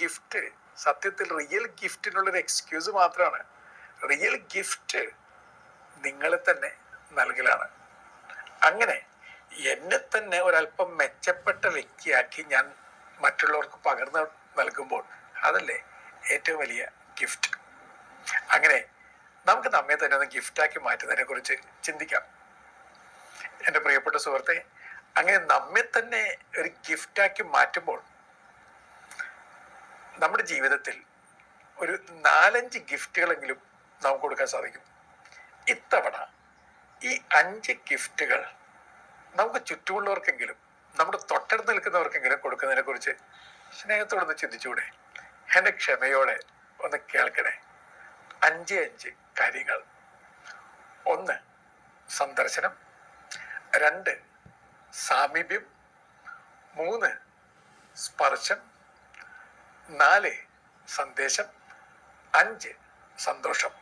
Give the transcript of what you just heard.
Gift സത്യത്തിൽ real ഗിഫ്റ്റിനുള്ളൊരു excuse മാത്രമാണ് റിയൽ ഗിഫ്റ്റ് നിങ്ങളെ തന്നെ നൽകലാണ്. അങ്ങനെ എന്നെ തന്നെ ഒരല്പം മെച്ചപ്പെട്ട വ്യക്തിയാക്കി ഞാൻ മറ്റുള്ളവർക്ക് പകർന്നു നൽകുമ്പോൾ അതല്ലേ ഏറ്റവും വലിയ ഗിഫ്റ്റ് അങ്ങനെ നമുക്ക് നമ്മെ തന്നെ ഒന്ന് ഗിഫ്റ്റാക്കി മാറ്റുന്നതിനെ കുറിച്ച് ചിന്തിക്കാം. എന്റെ പ്രിയപ്പെട്ട സുഹൃത്തെ അങ്ങനെ നമ്മെ തന്നെ ഒരു ഗിഫ്റ്റാക്കി മാറ്റുമ്പോൾ നമ്മുടെ ജീവിതത്തിൽ ഒരു നാലഞ്ച് ഗിഫ്റ്റുകളെങ്കിലും നമുക്ക് കൊടുക്കാൻ സാധിക്കും. ഇത്തവണ ഈ അഞ്ച് ഗിഫ്റ്റുകൾ നമുക്ക് ചുറ്റുമുള്ളവർക്കെങ്കിലും നമ്മുടെ തൊട്ടടുത്ത് നിൽക്കുന്നവർക്കെങ്കിലും കൊടുക്കുന്നതിനെ കുറിച്ച് സ്നേഹത്തോടൊന്ന് ചിന്തിച്ചുകൂടെ? എന്റെ ക്ഷമയോടെ ഒന്ന് കേൾക്കണേ. അഞ്ച് അഞ്ച് കാര്യങ്ങൾ. ഒന്ന് സന്ദർശനം. രണ്ട് സാമീപ്യം. മൂന്ന് സ്പർശം. നാല് സന്ദേശം അഞ്ച് സന്തോഷം.